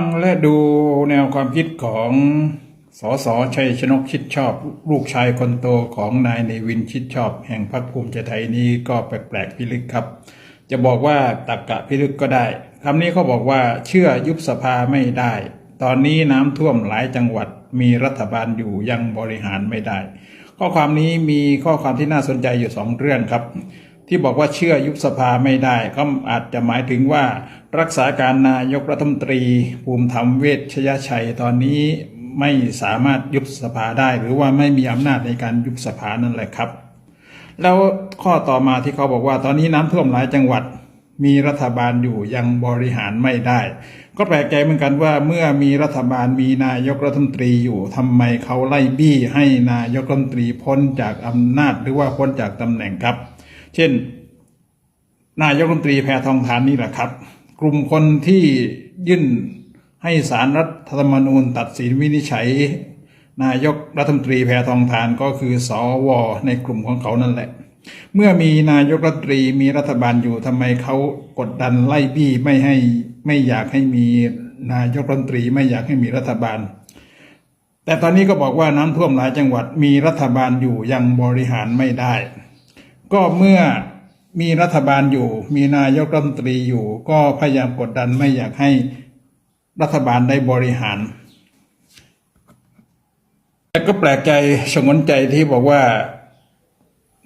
ฟังและดูแนวความคิดของสสชัยชนกชิดชอบ ลูกชายคนโตของนายเนวินชิดชอบ แห่งพรรคภูมิใจไทยนี้ก็แปลกๆพิลึกครับ จะบอกว่าตักกะพิลึกก็ได้คำนี้เขาบอกว่าเชื่อยุบสภาไม่ได้ ตอนนี้น้ำท่วมหลายจังหวัดมีรัฐบาลอยู่ยังบริหารไม่ได้ ข้อความนี้มีข้อความที่น่าสนใจอยู่สองเรื่องครับ ที่บอกว่าเชื่อยุบสภาไม่ได้ก็อาจจะหมายถึงว่ารักษาการนายกรัฐมนตรี ภูมิธรรมเวชยชัยตอนนี้ไม่สามารถยุบสภาได้ หรือว่าไม่มีอำนาจในการยุบสภานั่นแหละครับ แล้วข้อต่อมาที่เขาบอกว่าตอนนี้น้ำท่วมหลายจังหวัด มีรัฐบาลอยู่ยังบริหารไม่ได้ ก็แปลกใจเหมือนกันว่าเมื่อมีรัฐบาลมีนายกรัฐมนตรีอยู่ทำไมเขาไล่บี้ให้นายกรัฐมนตรีพ้นจากอำนาจหรือว่าพ้นจากตำแหน่งครับ เช่น นายกรัฐมนตรีแพทองทานนี่แหละครับ กลุ่มคนที่ยื่นให้สารรัฐธรรมนูญตัดสินวินิจฉัย นายกรัฐมนตรีแพทองทานก็คือสอวในกลุ่มของเขานั่นแหละ เมื่อมีนายกรัฐมนตรีมีรัฐบาลอยู่ทำไมเขากดดันไล่บี้ไม่ให้ไม่อยากให้มีนายกรัฐมนตรีไม่อยากให้มีรัฐบาล แต่ตอนนี้ก็บอกว่าน้ำท่วมหลายจังหวัดมีรัฐบาลอยู่ยังบริหารไม่ได้ ก็เมื่อมีรัฐบาลอยู่ มีนายกรัฐมนตรีอยู่ ก็พยายามกดดันไม่อยากให้รัฐบาลได้บริหาร แต่ก็แปลกใจชงนใจที่บอกว่า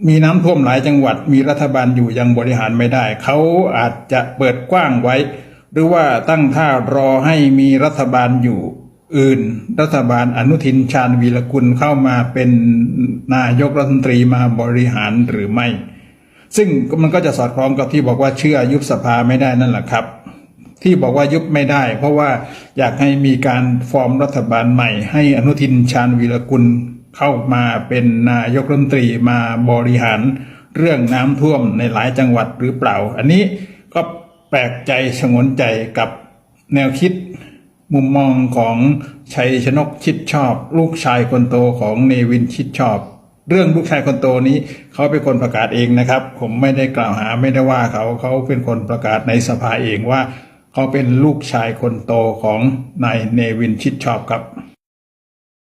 มีน้ำท่วมหลายจังหวัด มีรัฐบาลอยู่ยังบริหารไม่ได้ เขาอาจจะเปิดกว้างไว้ หรือว่าตั้งท่ารอให้มีรัฐบาลอยู่ อื่น รัฐบาลอนุทินชาญวีรกุลเข้ามาเป็นนายกรัฐมนตรีมาบริหารหรือไม่ ซึ่งมันก็จะสอดคล้องกับที่บอกว่าเชื่อยุบสภาไม่ได้นั่นแหละครับ ที่บอกว่ายุบไม่ได้ เพราะว่าอยากให้มีการฟอร์มรัฐบาลใหม่ ให้อนุทินชาญวีรกุลเข้ามาเป็นนายกรัฐมนตรีมาบริหารเรื่องน้ำท่วมในหลายจังหวัดหรือเปล่า อันนี้ก็แปลกใจชงนใจกับแนวคิด มุมมองของชัยชนกชิดชอบ ลูกชายคนโตของเนวินชิดชอบ เรื่องลูกชายคนโตนี้เขาเป็นคนประกาศเองนะครับ ผมไม่ได้กล่าวหาไม่ได้ว่าเขาเขาเป็นคนประกาศในสภาเองว่า เขาเป็นลูกชายคนโตของนายเนวินชิดชอบครับ